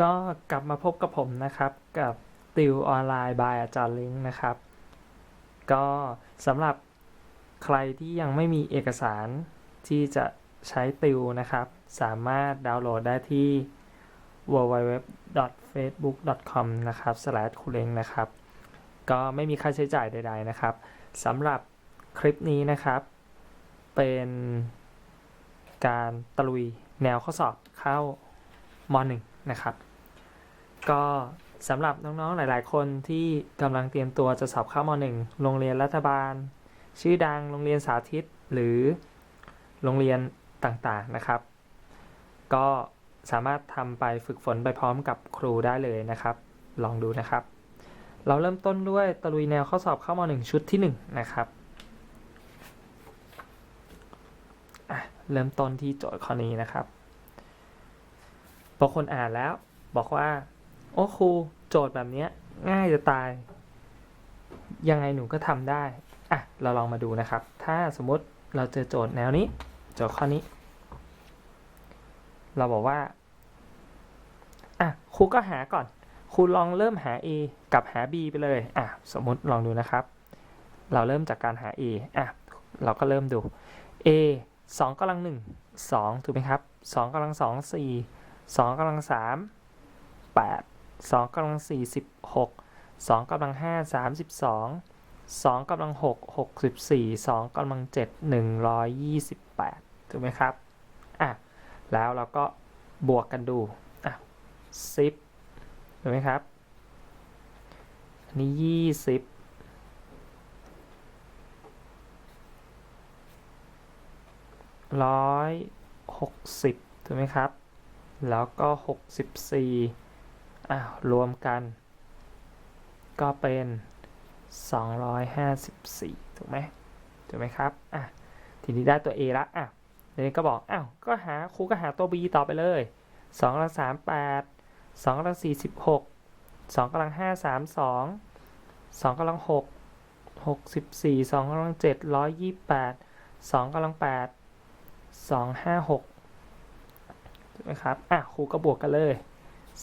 ก็กลับมาพบกับผมนะครับกับติวออนไลน์บายอาจารย์ลิงนะครับ ก็สำหรับใครที่ยังไม่มีเอกสารที่จะใช้ติวนะครับ สามารถดาวน์โหลดได้ที่ www.facebook.com นะครับ s l a s คุเรงนะครับ ก็ไม่มีค่าใช้จ่ายใด ๆ นะครับสำหรับคลิปนี้นะครับ เป็นการตะลุยแนวข้อสอบเข้ามหนึ่งนะครับ ก็สำหรับน้องๆหลาย ๆ คนที่กำลังเตรียมตัวจะสอบเข้ามหนึ่งโรงเรียนรัฐบาล ชื่อดังโรงเรียนสาธิตหรือโรงเรียนต่างๆนะครับ ก็สามารถทำไปฝึกฝนไปพร้อมกับครูได้เลยนะครับ ลองดูนะครับ เราเริ่มต้นด้วยตะลุยแนวข้อสอบเข้ามหนึ่งชุดที่หนึ่งนะครับเริ่มต้นที่โจทย์ข้อนี้นะครับบางคนอ่านแล้วบอกว่า โอ้ครูโจทย์แบบนี้ง่ายจะตาย ยังไงหนูก็ทำได้ อะ เราลองมาดูนะครับ ถ้าสมมติเราเจอโจทย์แนวนี้ โจทย์ข้อนี้ เราบอกว่า อะ ครูก็หาก่อน ครูลองเริ่มหา A กับหา B ไปเลย อะ สมมติลองดูนะครับ เราเริ่มจากการหา A อะ เราก็เริ่มดู A 2กำลัง1 2 ถูกไหมครับ 2กำลัง 2 4 2กำลัง 3 8 2กำลัง4 16 2กำลัง5 32 2กำลัง6 64 2กำลัง7 128 ถูกไหมครับ อะ แล้วเราก็บวกกันดู อะ 10 ถูกไหมครับ อันนี้ยี่สิบร้อยหกสิบถูกไหมครับ แล้วก็หกสิบสี่ อ้าวรวมกัน ก็เป็นสองร้อยห้าสิบสี่ถูกไหมถูกไหมครับอะทีนี้ได้ตัว A ละอะทีนี้ก็บอกอ้าวก็หาครูก็หาตัว B ต่อไปเลยสองกำลังสามแปดสองกำลังสี่สิบหกสองกำลังห้าสามสองสองกำลังหกหกสิบสี่สองกำลังเจ็ดร้อยยี่แปดสองกำลังแปดสองห้าหกถูกไหมครับอะครูก็บวกกันเลย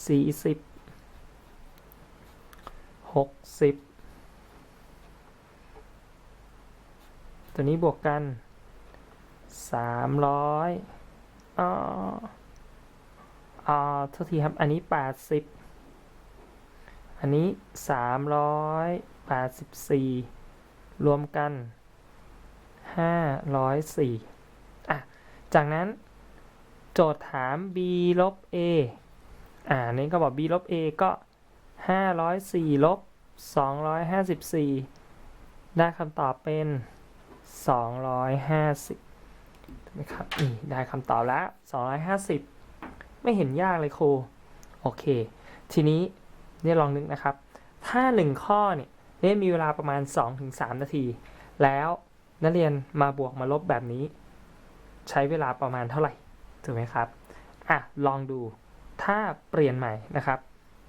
สี่สิบ หกสิบตัวนี้บวกกันสามร้อยอ่าอ่าโทษทีครับ อันนี้แปดสิบอันนี้384รวมกัน504อะ จากนั้นโจทย์ถาม b ลบ a อ่านี้ก็บอก b ลบ a ก็ 504ลบ254ได้คำตอบเป็น250ถูกไหมครับนี่ได้คำตอบแล้ว250ไม่เห็นยากเลยครูโอเค ทีนี้เนี่ยลองนึกนะครับ ถ้า1ข้อเนี่ยเนี่ยมีเวลาประมาณ 2-3 นาที แล้วนักเรียนมาบวกมาลบแบบนี้ ใช้เวลาประมาณเท่าไหร่ถูกไหมครับอะลองดูถ้าเปลี่ยนใหม่นะครับ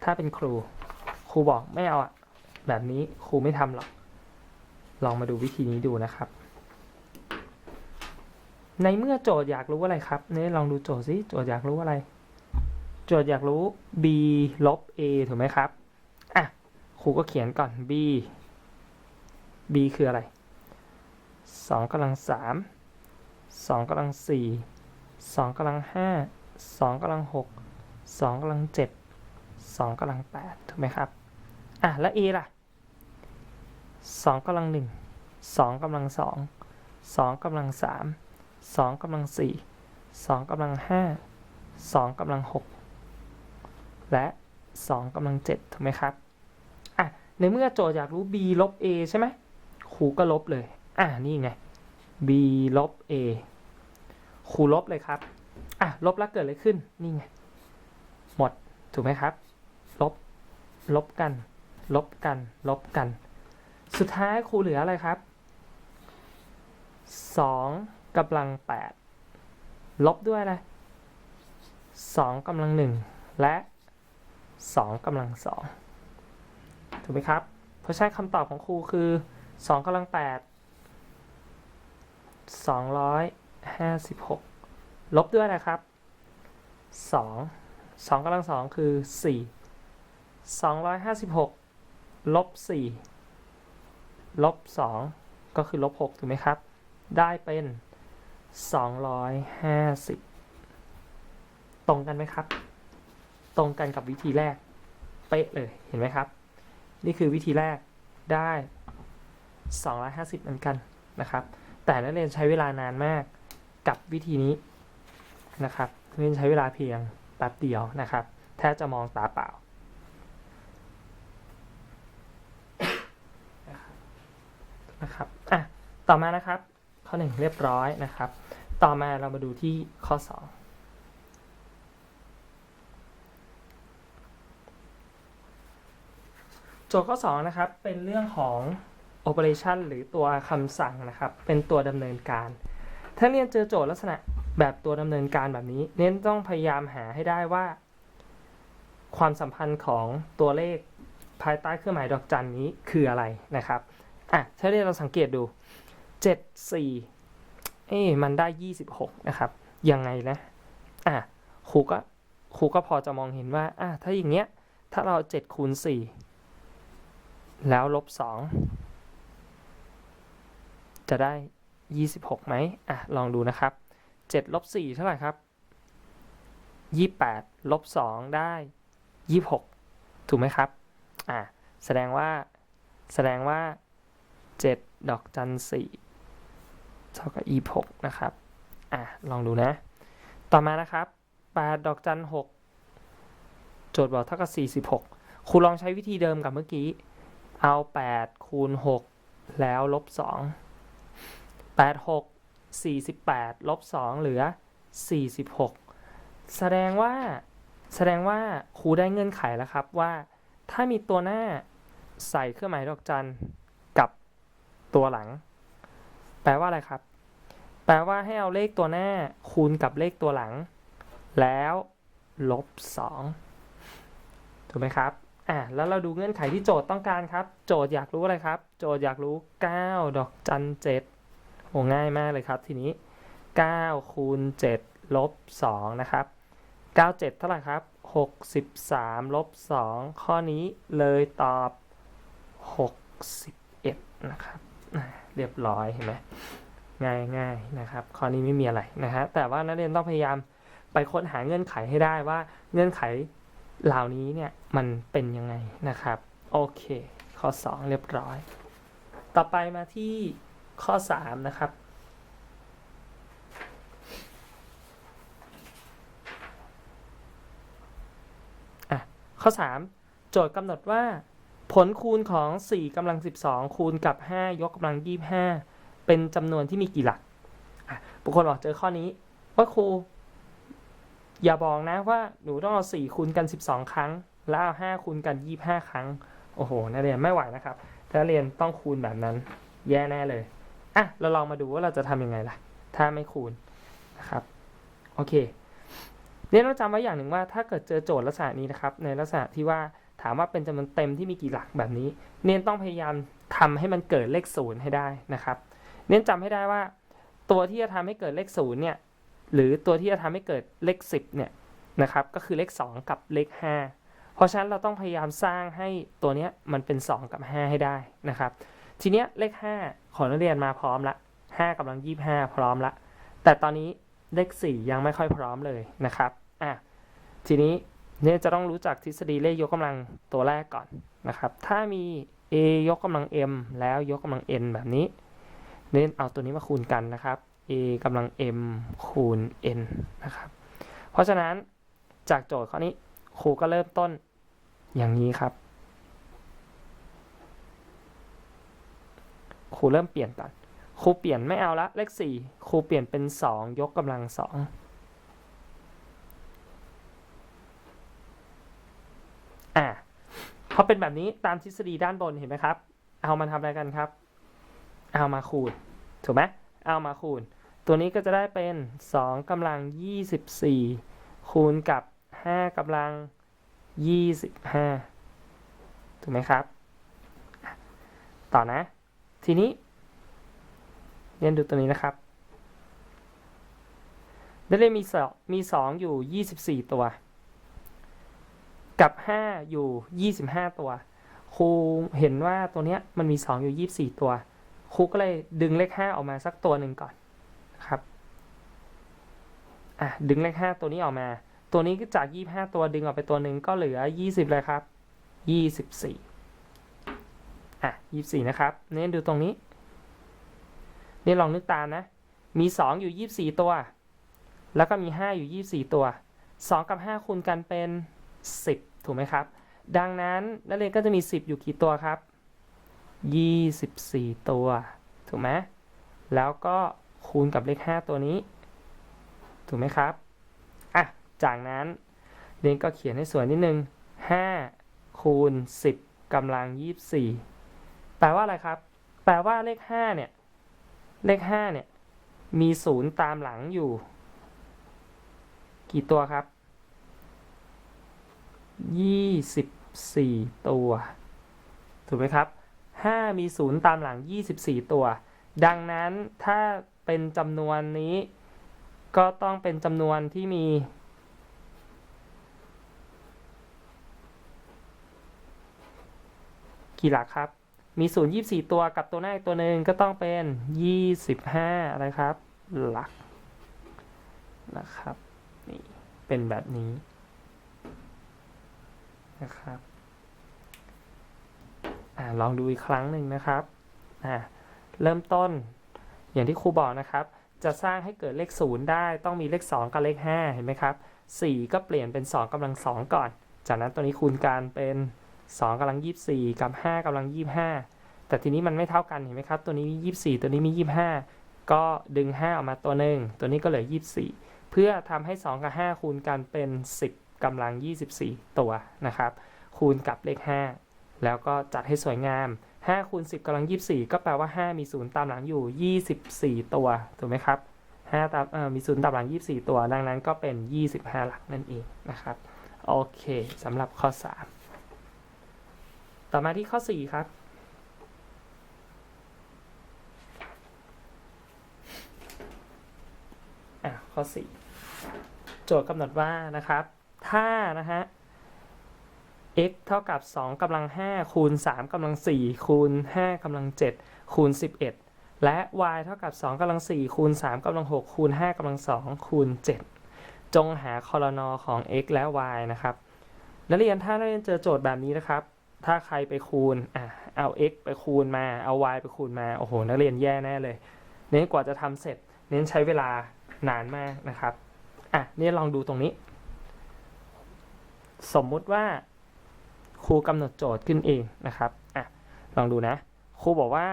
ถ้าเป็นครู ครูบอกไม่เอาอะแบบนี้ครูไม่ทำหรอก ลองมาดูวิธีนี้ดูนะครับ ในเมื่อโจทย์อยากรู้อะไรครับเนี่ยลองดูโจทย์สิโจทย์อยากรู้อะไร โจทย์อยากรู้ b ลบ a ถูกไหมครับอะครูก็เขียนก่อน b b คืออะไรสองกำลังสามสองกำลังสี่สองกำลังห้าสองกำลังหกสองกำลังเจ็ดสองกำลังแปดถูกไหมครับ อะแล้ว a ล่ะสองกำลังหนึ่งสองกำลังสองสองกำลังสามสองกำลังสี่สองกำลังห้าสองกำลังหกและ2กำลัง7ถูกไหมครับอะในเมื่อโจทย์อยากรู้ b ลบ a ใช่ไหมครูก็ลบเลย อะนี่ไง b ลบ a ครูลบเลยครับอะลบแล้วเกิดอะไรขึ้นนี่ไงหมดถูกไหมครับ ลบลบกัน ลบกัน ลบกัน สุดท้ายครูเหลืออะไรครับ 2กำลัง 8 ลบด้วยอะไร2กำลัง 1 และ 2กำลัง 2 ถูกไหมครับ เพราะฉะนั้นคำตอบของครูคือ 2กำลัง 8 256 ลบด้วยนะครับ 2 2กำลัง 2 คือ 4 256 ลบสี่ลบสองก็คือลบหกถูกไหมครับ ได้เป็นสองร้อยห้าสิบตรงกันไหมครับ ตรงกันกับวิธีแรก เป๊ะเลยเห็นไหมครับ นี่คือวิธีแรกได้ 250เหมือนกันนะครับ แต่นักเรียนใช้เวลานานมากกับวิธีนี้นะครับนักเรียนใช้เวลาเพียงแป๊บเดียวนะครับ แทบจะมองตาเปล่า นะครับอะต่อมานะครับ ข้อหนึ่งเรียบร้อยนะครับ ต่อมาเรามาดูที่ข้อสองโจทย์ข้อ2นะครับเป็นเรื่องของ operation หรือตัวคำสั่งนะครับ เป็นตัวดำเนินการ ถ้าเรียนเจอโจทย์ลักษณะแบบตัวดำเนินการแบบนี้ เน้นต้องพยายามหาให้ได้ว่า ความสัมพันธ์ของตัวเลขภายใต้เครื่องหมายดอกจันนี้คืออะไรนะครับ อะถ้าเรียนเราสังเกตดู7 4เอ๊ะมันได้26นะครับ ยังไงนะ อะครูก็ครูก็พอจะมองเห็นว่า อะถ้าอย่างเงี้ย ถ้าเรา7คูณ4แล้วลบสองจะได้ยี่สิบหกไหมอะ ลองดูนะครับเจ็ดลบสี่เท่าไหร่ครับยี่แปดลบสองได้ยี่หกถูกไหมครับ อะ แสดงว่า แสดงว่า เจ็ดดอกจันสี่เท่ากับยี่หกนะครับ อะ ลองดูนะ ต่อมานะครับแปดดอกจันหกโจทย์บอกเท่ากับสี่สิบหกครูลองใช้วิธีเดิมกับเมื่อกี้ เอา 8 คูณ 6 แล้วลบ 2 8 6 48 ลบ 2 เหลือ 46 แสดงว่า แสดงว่าครูได้เงื่อนไขแล้วครับว่า ถ้ามีตัวหน้าใส่เครื่องหมายดอกจัน ตัวหลัง แปลว่าอะไรครับ แปลว่าให้เอาเลขตัวหน้าคูณกับเลขตัวหลัง แล้วลบ 2 ถูกไหมครับอะแล้วเราดูเงื่อนไขที่โจทย์ต้องการครับ โจทย์อยากรู้อะไรครับ โจทย์อยากรู้ 9 ดอกจัน7โอ้ง่ายมากเลยครับทีนี้ 9 คูณ 7 ลบ 2 นะครับ 97 เท่าไหร่ครับ 63 ลบ 2 ข้อนี้เลยตอบ 61 นะครับ เรียบร้อยเห็นไหมง่ายง่ายนะครับ ข้อนี้ไม่มีอะไรนะฮะแต่ว่านักเรียนต้องพยายามไปค้นหาเงื่อนไขให้ได้ว่าเงื่อนไขเหล่านี้เนี่ยมันเป็นยังไงนะครับ โอเค ข้อ 2 เรียบร้อย ต่อไปมาที่ข้อ 3 นะครับอะข้อ 3 โจทย์กำหนดว่า ผลคูณของ 4กำลัง 12 คูณกับ 5 ยกกำลัง 25 เป็นจำนวนที่มีกี่หลักบุคคลบอกเจอข้อนี้ว่าครู อย่าบอกนะว่าหนูต้องเอา 4 คูณกัน 12 ครั้ง แล้วเอา5คูณกัน 25 ครั้ง โอ้โห นักเรียนไม่ไหวนะครับ นักเรียนต้องคูณแบบนั้น แย่แน่เลย อะ เราลองมาดูว่าเราจะทำยังไงล่ะ ถ้าไม่คูณนะครับ โอเคเรียนต้องจำไว้อย่างหนึ่งว่าถ้าเกิดเจอโจทย์ลักษณะนี้นะครับ ในลักษณะที่ว่า ถามว่าเป็นจำนวนเต็มที่มีกี่หลักแบบนี้ เน้นต้องพยายามทำให้มันเกิดเลขศูนย์ให้ได้นะครับ เน้นจำให้ได้ว่า ตัวที่จะทำให้เกิดเลขศูนย์เนี่ยหรือตัวที่จะทำให้เกิดเลข10เนี่ยนะครับก็คือเลข 2 กับเลข 5 เพราะฉะนั้นเราต้องพยายามสร้างให้ตัวเนี้ยมันเป็น 2 กับ 5 ให้ได้นะครับ ทีเนี้ยเลข 5 ของนักเรียนมาพร้อมละ5กำลัง 25 พร้อมละแต่ตอนนี้เลข 4 ยังไม่ค่อยพร้อมเลยนะครับอะทีนี้ เนี่ยจะต้องรู้จักทฤษฎีเลขยกกำลังตัวแรกก่อนนะครับ ถ้ามี a ยกกำลัง m แล้วยกกำลัง n แบบนี้เน้นเอาตัวนี้มาคูณกันนะครับ a กำลัง m คูณ n นะครับ เพราะฉะนั้นจากโจทย์ข้อนี้ครูก็เริ่มต้นอย่างนี้ครับ ครูเริ่มเปลี่ยนก่อน ครูเปลี่ยนไม่เอาละเลข 4 ครูเปลี่ยนเป็น 2 ยกกำลัง 2 อะพอเป็นแบบนี้ตามทฤษฎีด้านบนเห็นไหมครับ เอามาทำอะไรกันครับ เอามาคูณ ถูกไหมเอามาคูณ ตัวนี้ก็จะได้เป็น 2กำลัง 24 คูณกับ 5กำลัง 25 ถูกไหมครับ ต่อนะ ทีนี้เรียนดูตัวนี้นะครับได้เลยมีสองมี 2 อยู่ 24 ตัว กับ 5 อยู่ 25 ตัว ครูเห็นว่าตัวเนี้ยมันมี 2 อยู่ 24 ตัว ครูก็เลยดึงเลข 5 ออกมาสักตัวหนึ่งก่อนครับอะดึงเลข 5 ตัวนี้ออกมา ตัวนี้ก็จาก 25 ตัวดึงออกไปตัวหนึ่งก็เหลือ 20 เลยครับ 24อะ24 นะครับเน้นดูตรงนี้นี่ลองนึกตามนะ มี 2 อยู่ 24 ตัว แล้วก็มี 5 อยู่ 24 ตัว 2 กับ 5 คูณกันเป็น 10 ถูกไหมครับ ดังนั้นนักเรียนก็จะมี 10 อยู่กี่ตัวครับ 24 ตัว ถูกไหมแล้วก็คูณกับเลข 5 ตัวนี้ ถูกไหมครับอะจากนั้นเรียนก็เขียนให้สวยนิดนึง 5 คูณ 10กำลัง 24 แปลว่าอะไรครับ แปลว่าเลข 5 เนี่ย เลข 5 เนี่ย มีศูนย์ตามหลังอยู่ กี่ตัวครับ 24 ตัว ถูกไหมครับ 5 มีศูนย์ตามหลัง 24 ตัว ดังนั้นถ้าเป็นจำนวนนี้ ก็ต้องเป็นจำนวนที่มีกี่หลักครับ มีศูนย์24 ตัวกับตัวหน้าอีกตัวหนึ่งก็ต้องเป็น 25 อะไรครับ หลักนะครับ นี่ เป็นแบบนี้ นะครับอลองดูอีกครั้งหนึ่งนะครับ เริ่มต้นอย่างที่ครูบอกนะครับ จะสร้างให้เกิดเลขศูนย์ได้ต้องมีเลข 2 กับเลข 5 เห็นไหมครับ 4 ก็เปลี่ยนเป็น 2กำลัง 2 ก่อน จากนั้นตัวนี้คูณกันเป็น 2กำลัง 24 กับ 5กำลัง 25 แต่ทีนี้มันไม่เท่ากันเห็นไหมครับ ตัวนี้มี 24 ตัวนี้มี 25 ก็ดึง 5 ออกมาตัวหนึ่งตัวนี้ก็เหลือ 24 เพื่อทำให้ 2 กับ 5 คูณกันเป็น 10 กำลัง 24 ตัวนะครับ คูณกับเลข 5 แล้วก็จัดให้สวยงาม 5 คูณ 10กำลัง 24 ก็แปลว่า 5 มีศูนย์ตามหลังอยู่ 24 ตัว ถูกไหมครับ5ตามเอ่อมีศูนย์ตามหลัง 24 ตัว ดังนั้นก็เป็น 25 หลักนั่นเองนะครับ โอเคสำหรับข้อ 3 ต่อมาที่ข้อ 4 ครับอะข้อ 4 โจทย์กำหนดว่านะครับ ถ้านะฮะ x เท่ากับ 2กำลัง 5 คูณ 3กำลัง 4 คูณ 5กำลัง 7 คูณ 11 และ y เท่ากับ 2กำลัง 4 คูณ 3กำลัง 6 คูณ 5กำลัง 2 คูณ 7 จงหาคอลนอของ x และ y นะครับ นักเรียนถ้านักเรียนเจอโจทย์แบบนี้นะครับ ถ้าใครไปคูณอะเอา x ไปคูณมา เอา y ไปคูณมา โอ้โห นักเรียนแย่แน่เลย เน้นกว่าจะทำเสร็จ เน้นใช้เวลานานมากนะครับ อะ นี่ลองดูตรงนี้ สมมุติว่าครูกำหนดโจทย์ขึ้นเองนะครับอะลองดูนะ ครูบอกว่า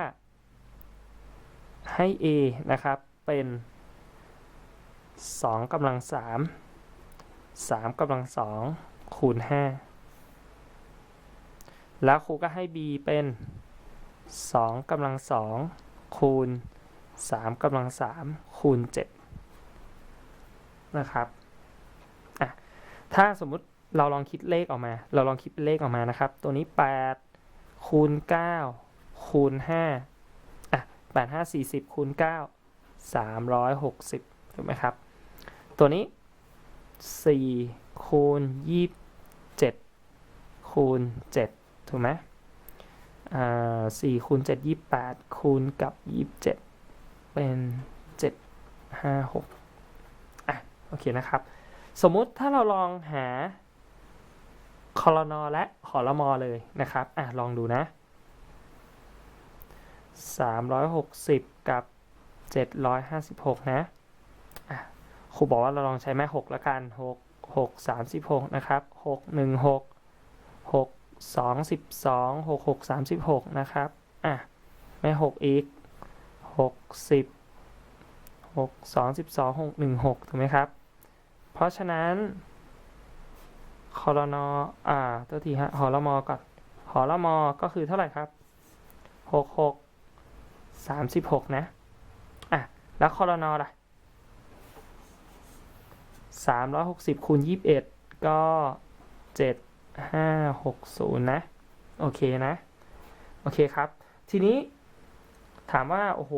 ให้ a นะครับ เป็น 2กำลัง 3 3กำลัง 2 คูณ 5 แล้วครูก็ให้ b เป็น 2กำลัง 2 คูณ 3กำลัง 3 คูณ 7 นะครับอะถ้าสมมุติ เราลองคิดเลขออกมา เราลองคิดเลขออกมานะครับ ตัวนี้ 8 คูณ 9 คูณ 5 อะ 8 5 40 คูณ 9 360 ถูกไหมครับ ตัวนี้ 4 คูณ 27 คูณ 7 ถูกไหมอ่า4คูณ 7 28 คูณกับ 27 เป็น 7 5 6 อะ โอเคนะครับ สมมุติถ้าเราลองหา คอรนอและขอรมอเลยนะครับอะลองดูนะ 360 กับ 756 นะอะครูบอกว่าเราลองใช้แม่6ละกัน 6 6 36 นะครับ 6 1 6 6 2 12 6 6 36 นะครับอะแม่ 6 อีก6 10 6 2 12 6 1 6 ถูกไหมครับ เพราะฉะนั้น อรนออ่าตัวทีฮะหอรมอก่อนหอรมอก็คือเท่าไหร่ครับหกหกสามสิบหกนะอะแล้วคอรนอล่ะสามร้อยหกสิบคูณยี่สิบเอ็ดก็เจ็ดห้าหกศูนย์นะ โอเคนะ โอเคครับ ทีนี้ถามว่า โอ้โห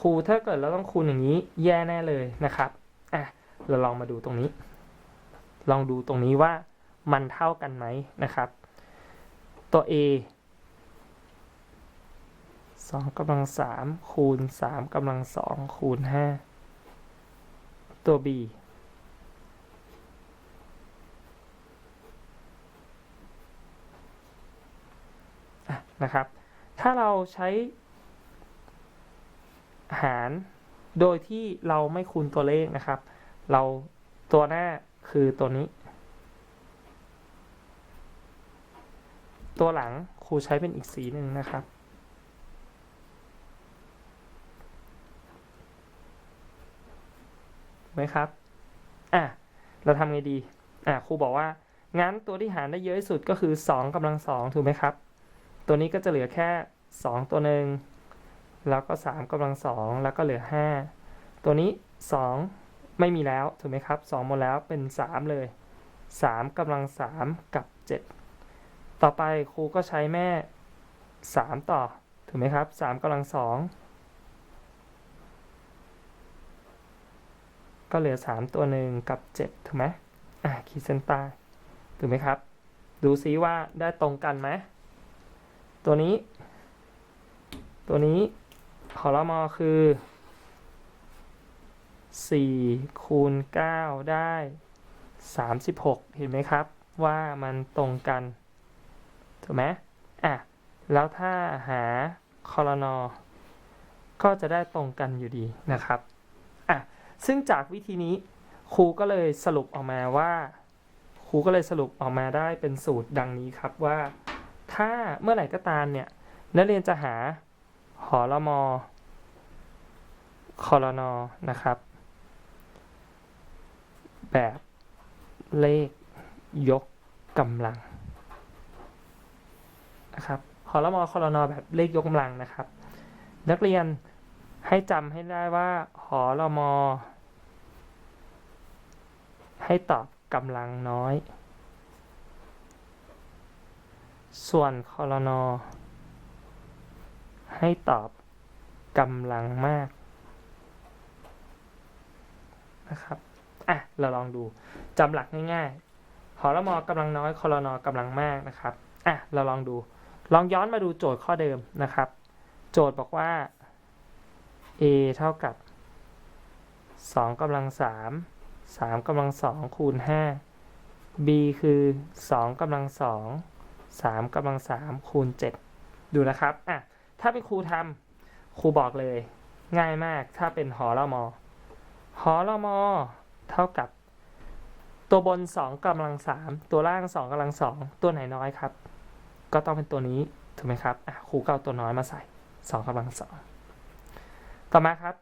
ครูถ้าเกิดเราต้องคูณอย่างนี้ แย่แน่เลยนะครับ อะ เราลองมาดูตรงนี้ ลองดูตรงนี้ว่า มันเท่ากันไหมนะครับ ตัว a สองกำลังสามคูณสามกำลังสองคูณห้าตัว b ่ะนะครับ ถ้าเราใช้หารโดยที่เราไม่คูณตัวเลขนะครับ เราตัวหน้าคือตัวนี้ ตัวหลังครูใช้เป็นอีกสีหนึ่งนะครับ ไหมครับ อะ เราทำไงดี อะครูบอกว่า งั้นตัวที่หารได้เยอะที่สุดก็คือ2กำลังสองถูกไหมครับ ตัวนี้ก็จะเหลือแค่ 2 ตัวหนึ่งแล้วก็3กำลังสองแล้วก็เหลือ 5 ตัวนี้ 2 ไม่มีแล้วถูกไหมครับ2หมดแล้วเป็น 3 เลย3กำลัง3กับ 7 ต่อไปครูก็ใช้แม่ 3 ต่อ ถูกไหมครับ3กำลัง2ก็เหลือ 3 ตัวหนึ่งกับ 7 ถูกไหมอะขีดเส้นใต้ถูกไหมครับ ดูซิว่าได้ตรงกันไหมตัวนี้ ตัวนี้ขอรมอคือ4คูณ9ได้ 36 เห็นไหมครับ ว่ามันตรงกัน ถูกไหมอะ แล้วถ้าหาคอรนอก็จะได้ตรงกันอยู่ดีนะครับ อะ ซึ่งจากวิธีนี้ครูก็เลยสรุปออกมาว่าครูก็เลยสรุปออกมาได้เป็นสูตรดังนี้ครับว่า ถ้าเมื่อไหร่ก็ตามเนี่ยนักเรียนจะหาหอรมอคอรนอนะครับ แบบเลขยกกำลัง นะครับหอรมอคอรนอแบบเลขยกกำลังนะครับ นักเรียนให้จำให้ได้ว่าหอรมอ ให้ตอบกำลังน้อย ส่วนคอรนอ ให้ตอบกำลังมากนะครับ อะ เราลองดูจำหลักง่ายๆหอรมอกำลังน้อยคอรนอกำลังมากนะครับ อะ เราลองดู ลองย้อนมาดูโจทย์ข้อเดิมนะครับ โจทย์บอกว่า a เท่ากับ 2กำลัง 3 3กำลัง 2 คูณ 5 b คือ 2กำลัง 2 3กำลัง 3 คูณ 7 ดูนะครับอะถ้าเป็นครูทำครูบอกเลย ง่ายมากถ้าเป็นหอรมอหอรมอเท่ากับ ตัวบน 2กำลัง 3 ตัวล่าง 2กำลัง 2 ตัวไหนน้อยครับ ก็ต้องเป็นตัวนี้ถูกไหมครับครูก็เอาตัวน้อยมาใส่2กำลัง2ต่อมาครับ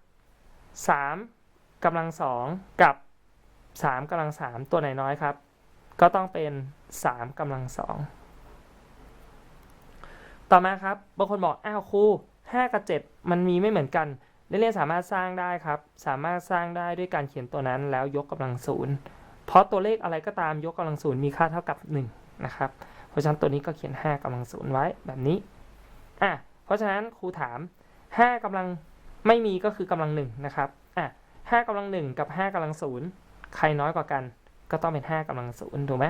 3กำลัง2กับ 3กำลัง3ตัวไหนน้อยครับ ก็ต้องเป็น3กำลัง2ต่อมาครับบางคนบอกอ้าวครู5 กับ 7 มันมีไม่เหมือนกันนักเรียนสามารถสร้างได้ครับ สามารถสร้างได้ด้วยการเขียนตัวนั้นแล้วยกกำลังศูนย์เพราะตัวเลขอะไรก็ตามยกกำลังศูนย์มีค่าเท่ากับ 1 นะครับ เพราะฉะนั้นตัวนี้ก็เขียน 5กำลังศูนย์ไว้แบบนี้อะเพราะฉะนั้นครูถาม 5กำลังไม่มีก็คือกำลัง1นะครับอะ5กำลัง1กับ 5กำลังศูนย์ใครน้อยกว่ากัน ก็ต้องเป็น 5กำลังศูนย์ถูกไหม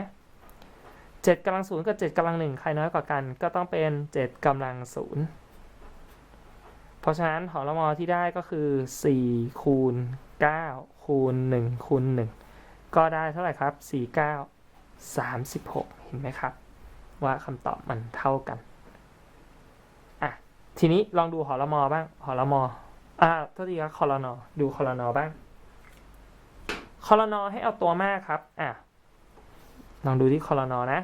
7กำลังศูนย์กับ7กำลัง1ใครน้อยกว่ากัน ก็ต้องเป็น7กำลังศูนย์เพราะฉะนั้นหอรมอที่ได้ก็คือ4คูณ9คูณ1คูณ1ก็ได้เท่าไหร่ครับ 4 9 36 เห็นไหมครับ ว่าคำตอบมันเท่ากันอะทีนี้ลองดูหอรมอบ้างหอรมออ่าโทษทีครับคอรนอดูคอรนอบ้างคอรนอให้เอาตัวมากครับอะลองดูที่คอรนอนะ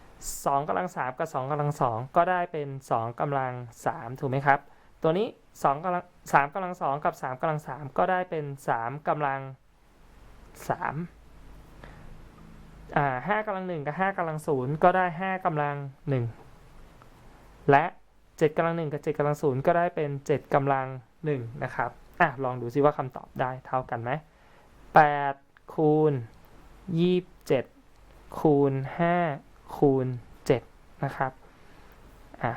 2กำลัง3กับ2กำลัง2ก็ได้เป็น2กำลัง3ถูกไหมครับ ตัวนี้2กำลัง3กำลัง2กับ3กำลัง3ก็ได้เป็น3กำลัง3 อ่า5กำลัง1กับ5กำลัง0ก็ได้5กำลัง1และ7กำลัง1กับ7กำลัง0ก็ได้เป็น7กำลัง1นะครับอะลองดูซิว่าคำตอบได้เท่ากันไหม8คูณ27คูณ5คูณ7นะครับอะ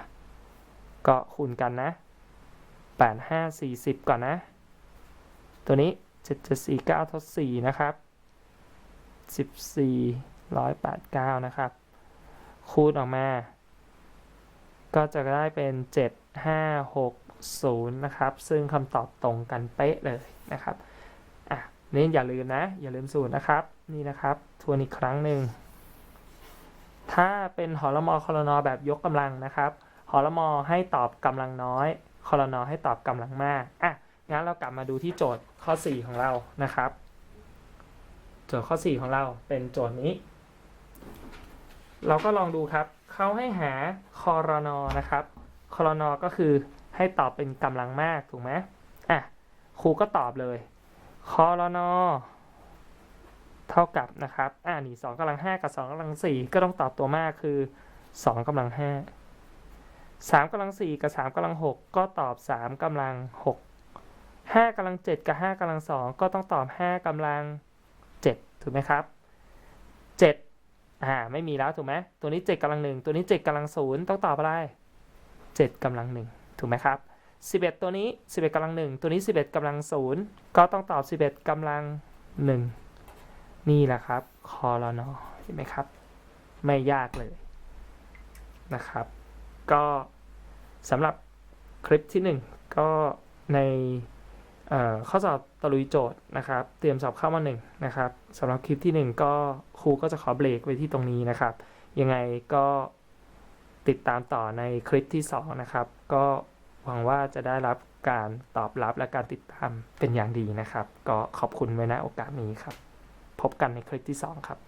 ก็คูณกันนะ8 5 40ก่อนนะ ตัวนี้7 7 4 9ทด4นะครับ 14ร้อยแปดเก้านะครับ คูณออกมา ก็จะได้เป็นเจ็ดห้าหกศูนย์นะครับ ซึ่งคำตอบตรงกันเป๊ะเลยนะครับอะนี่อย่าลืมนะ อย่าลืมสูตรนะครับ นี่นะครับทวนอีกครั้งหนึ่ง ถ้าเป็นหอละมอคอลนอแบบยกกำลังนะครับหอละมอให้ตอบกำลังน้อยคอลนอให้ตอบกำลังมากอะงั้นเรากลับมาดูที่โจทย์ข้อ 4 ของเรานะครับ โจทย์ข้อ 4 ของเราเป็นโจทย์นี้ เราก็ลองดูครับ เขาให้หาคอรนอนะครับคอรนอก็คือให้ตอบเป็นกำลังมากถูกไหมอะครูก็ตอบเลยคอรนอเท่ากับนะครับ อ่านี่สองกำลังห้ากับสองกำลังสี่ก็ต้องตอบตัวมากคือสองกำลังห้าสามกำลังสี่กับสามกำลังหกก็ตอบสามกำลังหกห้ากำลังเจ็ดกับห้ากำลังสองก็ต้องตอบห้ากำลัง ถูกไหมครับเจ็ดอ่าไม่มีแล้วถูกไหมตัวนี้เจ็ดกำลังหนึ่งตัวนี้เจ็ดกำลังศูนย์ต้องตอบอะไรเจ็ดกำลังหนึ่งถูกไหมครับสิบเอ็ดตัวนี้สิบเอ็ดกำลังหนึ่งตัวนี้สิบเอ็ดกำลังศูนย์ก็ต้องตอบสิบเอ็ดกำลังหนึ่งนี่แหละครับคอรนอเห็นไหมครับ ไม่ยากเลยนะครับ ก็สำหรับคลิปที่ 1 ก็ใน ข้อสอบตะลุยโจทย์นะครับ เตรียมสอบเข้ามาหนึ่งนะครับสำหรับคลิปที่ 1 ก็ครูก็จะขอเบรกไว้ที่ตรงนี้นะครับ ยังไงก็ติดตามต่อในคลิปที่ 2 นะครับ ก็หวังว่าจะได้รับการตอบรับและการติดตามเป็นอย่างดีนะครับ ก็ขอบคุณไว้ณโอกาสนี้ครับ พบกันในคลิปที่ 2 ครับ